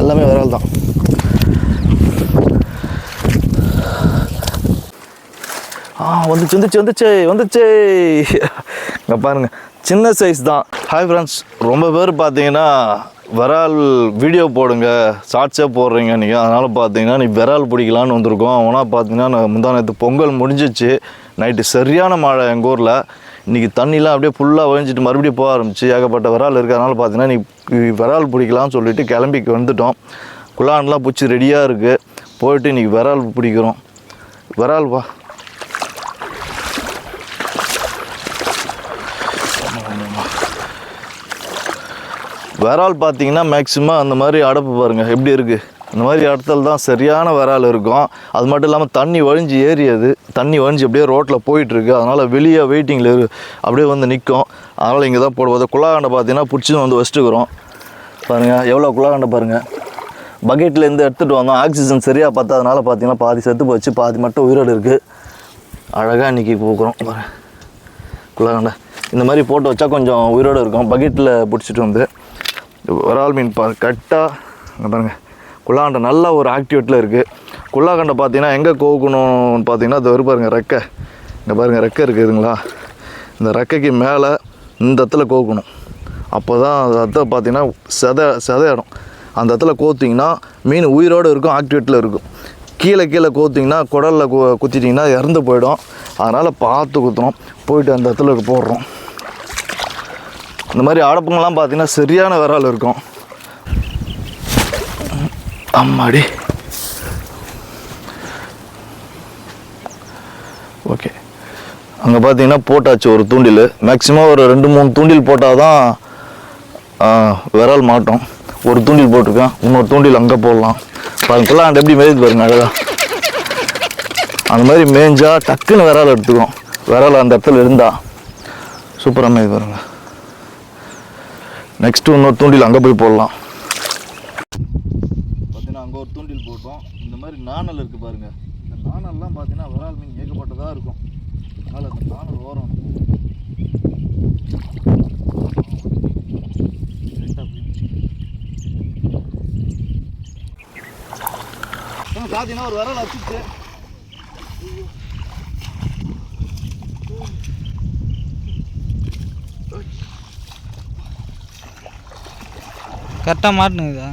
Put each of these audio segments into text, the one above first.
எல்லாமே விரல் தான். ஆ வந்துச்சு வந்துச்சு வந்துச்சு வந்துச்சு. இங்கே பாருங்கள் சின்ன சைஸ் தான். ஹாய் ஃப்ரெண்ட்ஸ் ரொம்ப பேர் பார்த்தீங்கன்னா விரால் வீடியோ போடுங்க ஷார்ட்ஸே போடுறீங்க நீங்கள் அதனால் பார்த்தீங்கன்னா நீ விரால் பிடிக்கலான்னு வந்திருக்கோம். ஆனால் பார்த்தீங்கன்னா நான் முந்தா நேற்று பொங்கல் முடிஞ்சிச்சு. நைட்டு சரியான மழை எங்கள் ஊரில். இன்றைக்கி தண்ணிலாம் அப்படியே ஃபுல்லாக வழிஞ்சிட்டு மறுபடியும் போக ஆரம்பிச்சு ஏகப்பட்ட விரால் இருக்கிறதுனால பார்த்தீங்கன்னா நீ விரால் பிடிக்கலாம்னு சொல்லிட்டு கிளம்பி வந்துட்டோம். குழான்லாம் பிடிச்சி ரெடியாக இருக்குது போயிட்டு இன்றைக்கி விரால் பிடிக்கிறோம். விரால் வா. விரால் பார்த்தீங்கன்னா மேக்ஸிமம் அந்த மாதிரி அடப்பு பாருங்கள் எப்படி இருக்குது இந்த மாதிரி இடத்துல தான் சரியான விரால் இருக்கும். அது மட்டும் இல்லாமல் தண்ணி வழிஞ்சு ஏறியது. தண்ணி வழிஞ்சு அப்படியே ரோட்டில் போயிட்டுருக்கு. அதனால் வெளியே வெயிட்டிங்கில் இரு அப்படியே வந்து நிற்கும் அதனால் இங்கே தான் போடுவது குழாகண்டை பார்த்தீங்கன்னா பிடிச்சி வந்து வச்சுட்டுக்கிறோம். பாருங்கள் எவ்வளோ குழாகண்டை பாருங்கள் பக்கெட்லேருந்து எடுத்துகிட்டு வந்தோம். ஆக்சிஜன் சரியாக பார்த்ததுனால பார்த்தீங்கன்னா பாதி செத்து போச்சு. பாதி மட்டும் உயிரோடு இருக்குது அழகாக இன்றைக்கி போக்குறோம். பாருங்க. குள்ளகண்டை இந்த மாதிரி போட்டு வச்சா கொஞ்சம் உயிரோடு இருக்கும். பக்கெட்டில் பிடிச்சிட்டு வந்து. விரால் மீன் பா கரெக்டாக பாருங்கள் குள்ளாண்டை நல்ல ஒரு ஆக்டிவேட்டில் இருக்குது குள்ளாகண்டை பார்த்தீங்கன்னா எங்கே கோக்கணும்னு பார்த்தீங்கன்னா அது வரும் பாருங்கள் ரெக்கை. இங்கே பாருங்கள் ரெக்கை இருக்குதுங்களா இந்த ரெக்கைக்கு மேலே இந்த இடத்துல கோக்கணும் அப்போ தான் அந்த இடத்துல பார்த்தீங்கன்னா செத செதையிடும் அந்த இடத்துல கோத்திங்கன்னா மீன் உயிரோடு இருக்கும் ஆக்டிவேட்டில் இருக்கும். கீழே கீழே கோத்திங்கன்னா குடலில் கு குத்திட்டிங்கன்னா இறந்து போயிடும். அதனால் பார்த்து குத்துறோம் போயிட்டு அந்த இடத்துல போடுறோம். இந்த மாதிரி அடப்புங்கெல்லாம் பார்த்திங்கன்னா சரியான விரால் இருக்கும். அம்மாடி. ஓகே அங்கே பார்த்தீங்கன்னா போட்டாச்சு ஒரு தூண்டில். மேக்ஸிமம் ஒரு ரெண்டு மூணு தூண்டில் போட்டால் தான் விரல் மாட்டோம். ஒரு தூண்டில் போட்டிருக்கேன். இன்னொரு தூண்டில் அங்கே போடலாம். பாருங்கலாம் அந்த எப்படி மேய்து பாருங்க அழகா. அந்த மாதிரி மேய்ஞ்சா டக்குன்னு விரால் எடுத்துக்கும். விரால் அந்த இடத்துல இருந்தால் சூப்பராக மேய்து பாருங்க. நெக்ஸ்ட்டு இன்னொரு தூண்டில் அங்கே போய் போடலாம். தூண்டில் போட்டோம். இந்த மாதிரி நாணல் இருக்குது பாருங்கள் இந்த நாணல்லாம் பார்த்தீங்கன்னா வரால் மீன் ஏகப்பட்டதாக இருக்கும். அதனால் அந்த நாணல் ஓரம் பார்த்தீங்கன்னா ஒரு விரல் அச்சுச்சு கரெக்டாக மாட்டுனுக்குதா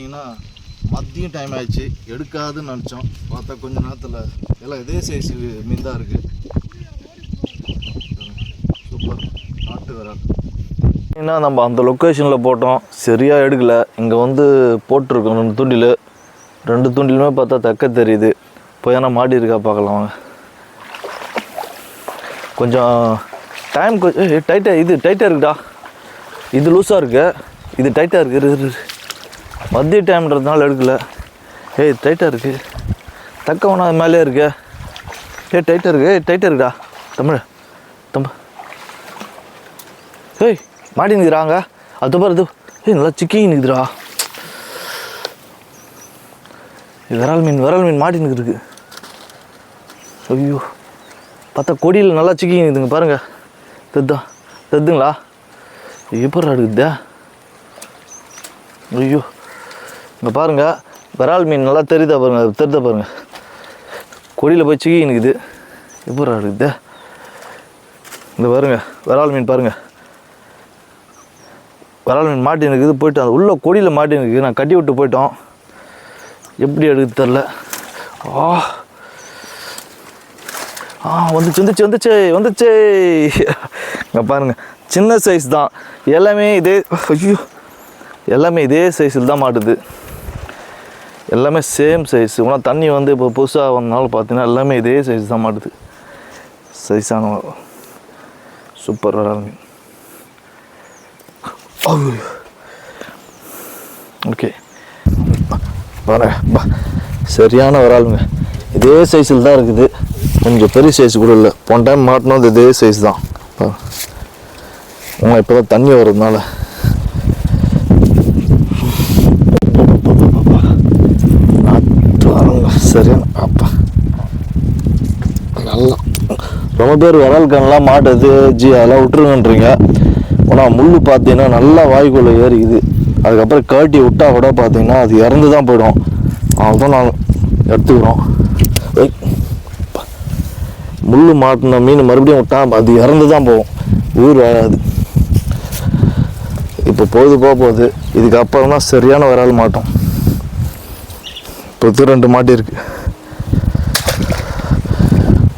பார்த்தீங்கன்னா மதியம் டைம் ஆயிடுச்சு. எடுக்காதுன்னு நினச்சோம். பார்த்தா கொஞ்ச நேரத்தில் எல்லாம் இதே சைஸ் மீன் தான் இருக்குது சூப்பர். நாட்டு விரால் ஏன்னா நம்ம அந்த லொக்கேஷனில் போட்டோம். சரியாக எடுக்கலை. இங்கே வந்து போட்டிருக்கோம். ரெண்டு தூண்டில். ரெண்டு தூண்டிலுமே பார்த்தா தக்க தெரியுது. போய் ஆனால் மாடி இருக்கா பார்க்கலாம் கொஞ்சம் டைம் கொஞ்சம் டைட்டாக இது டைட்டாக இருக்குடா. இது லூஸாக இருக்குது இது டைட்டாக இருக்குது இரு. மதிய டைம்ன்றதுனால எடுக்கல. ஏய் டைட்டாக இருக்கு. தக்க அது மேலே இருக்கு. ஏய் டைட்டாக இருக்கு. ஏய் டைட்டாக இருக்குடா. தமிழ் தம்ப. ஏய் மாட்டி நிற்கிறாங்க அது பாரு அது ஏய் நல்லா சிக்கி நிற்கிறா விரல் விரால் மீன் விரால் மீன் மாடி நிற்கிருக்கு ஐயோ. பார்த்தா கொடியில் நல்லா சிக்கி நிற்குதுங்க பாருங்கள் தெத்தா தெத்துங்களா எப்படி எடுக்குதா? ஐயோ. இங்கே பாருங்க விரால் மீன் நல்லா தெரியுதா பாருங்கள் அது பாருங்கள் கொடியில் போய் சிக்கி நிற்குது எப்படி இருக்குது இந்த பாருங்க விரால் மீன் பாருங்கள் விரால் மீன் மாட்டி நிற்குது போயிட்டு அது உள்ளே கொடியில் மாட்டி நிற்குது நான் கட்டி விட்டு போயிட்டோம். எப்படி எடுக்குது தெரில ஆ. ஆ வந்துச்சு வந்துச்சு வந்துச்சு வந்துச்சு. இங்கே பாருங்கள் சின்ன சைஸ் தான். எல்லாமே இதே ஐயோ. எல்லாமே இதே சைஸில் தான் மாட்டுது. எல்லாமே சேம் சைஸ் ஆனால் தண்ணி வந்து இப்போ புதுசாக வந்தனால பார்த்தீங்கன்னா எல்லாமே இதே சைஸ் தான் மாட்டுது. சைஸான சூப்பர் விரால் மீன் ஓகே பாருங்க. பா சரியான வராளுங்க இதே சைஸில் தான் இருக்குது. கொஞ்சம் பெரிய சைஸ் கூட இல்லை. போன டைம் மாட்டினோம் இதே சைஸ் தான். இப்போ இப்போ தான் தண்ணி வர்றதுனால நாட்டு விராலுங்க சரியான அப்பா. நல்லா. ரொம்ப பேர் விரல் கண்ணெலாம் மாட்டுது ஜி அதெல்லாம் விட்டுருங்கன்றீங்க. ஆனால் முள் பார்த்தீங்கன்னா நல்லா வாய்க்குள்ளே ஏறிக்குது. அதுக்கப்புறம் கட்டி விட்டா கூட பார்த்தீங்கன்னா அது இறந்து தான் போயிடும். அதுதான் நாங்கள் எடுத்துக்கிறோம். முள் மாட்டின மீன் மறுபடியும் விட்டா அது இறந்து தான் போகும். ஊர் வராது இப்போ பொழுது போக போகுது. இதுக்கப்புறம் தான் சரியான விரால் மாட்டோம். இப்போ ரெண்டு மாட்டி இருக்கு.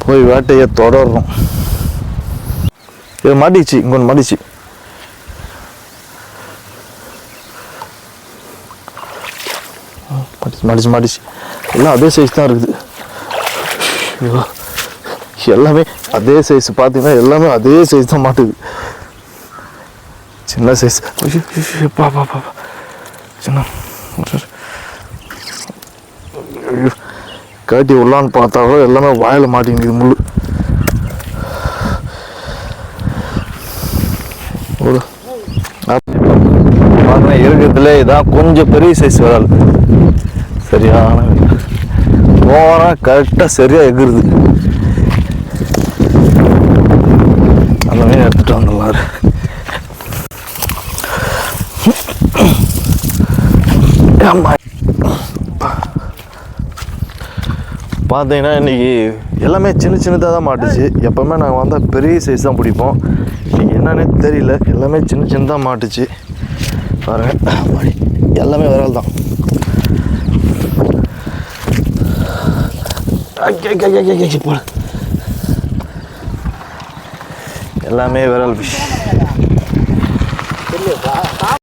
போய் வேட்டையை தொடர்றோம் இது மாட்டிச்சு இங்கே ஒன்று மாட்டிச்சு. மாட்டிச்சு மாட்டிச்சு மாட்டிச்சு. எல்லாம் அதே சைஸ் தான் இருக்குது. எல்லாமே அதே சைஸ் பார்த்தீங்கன்னா எல்லாமே அதே சைஸ் தான் மாட்டுது. சின்ன சைஸ் பா பா பா சின்ன ஐயோ. கட்டி உள்ளான்னு பார்த்தாலும் எல்லாமே வாயில் மாட்டேங்குது முள் ஒரு பாருங்க இருக்கிறதுல இதான் கொஞ்சம் பெரிய சைஸ் விரால் சரியான போனால் கரெக்டாக சரியாக எகிருது. அந்த மீன் எடுத்துகிட்டு வந்துடலாம் பார்த்தீங்கன்னா இன்னைக்கு எல்லாமே சின்ன சின்னதாக தான் மாட்டுச்சு. எப்போவுமே நாங்கள் வந்தால் பெரிய சைஸ் தான் பிடிப்போம். இன்னைக்கு என்னன்னே தெரியல. எல்லாமே சின்ன சின்னதாக மாட்டுச்சு. பாருங்கள் எல்லாமே விரல் தான். எல்லாமே விரல் ஃபிஷ்